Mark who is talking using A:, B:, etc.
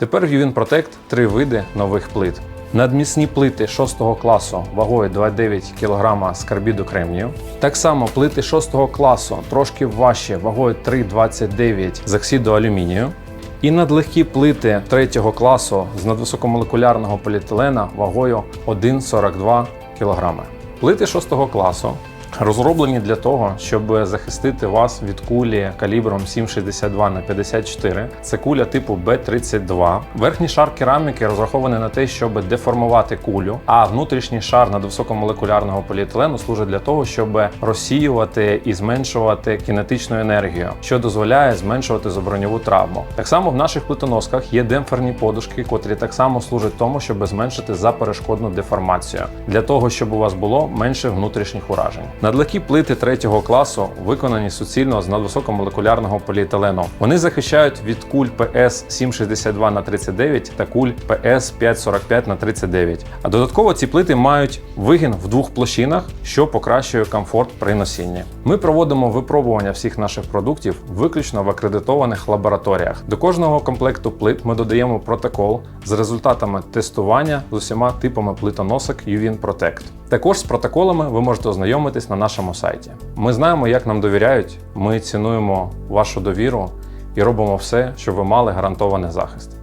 A: Тепер UVIN Protect три види нових плит. Надмісні плити 6 класу вагою 2,9 кг з карбіду кремнію. Так само плити 6 класу трошки важче вагою 3,29 з оксиду алюмінію. І надлегкі плити 3 класу з надвисокомолекулярного поліетилена вагою 1,42 кг. Плити 6 класу розроблені для того, щоб захистити вас від кулі калібром 7,62 на 54. Це куля типу Б-32. Верхній шар кераміки розрахований на те, щоб деформувати кулю, а внутрішній шар надвисокомолекулярного поліетилену служить для того, щоб розсіювати і зменшувати кінетичну енергію, що дозволяє зменшувати заброньову травму. Так само в наших плитоносках є демпферні подушки, котрі так само служать тому, щоб зменшити заперешкодну деформацію, для того, щоб у вас було менше внутрішніх уражень. Надлегкі плити третього класу виконані суцільно з надвисокомолекулярного поліетилену. Вони захищають від куль ПС 762 на 39 та куль ПС 545 на 39. А додатково ці плити мають вигін в двох площинах, що покращує комфорт при носінні. Ми проводимо випробування всіх наших продуктів виключно в акредитованих лабораторіях. До кожного комплекту плит ми додаємо протокол з результатами тестування з усіма типами плитоносок UVIN Protect. Також з протоколами ви можете ознайомитись на нашому сайті. Ми знаємо, як нам довіряють. Ми цінуємо вашу довіру і робимо все, щоб ви мали гарантований захист.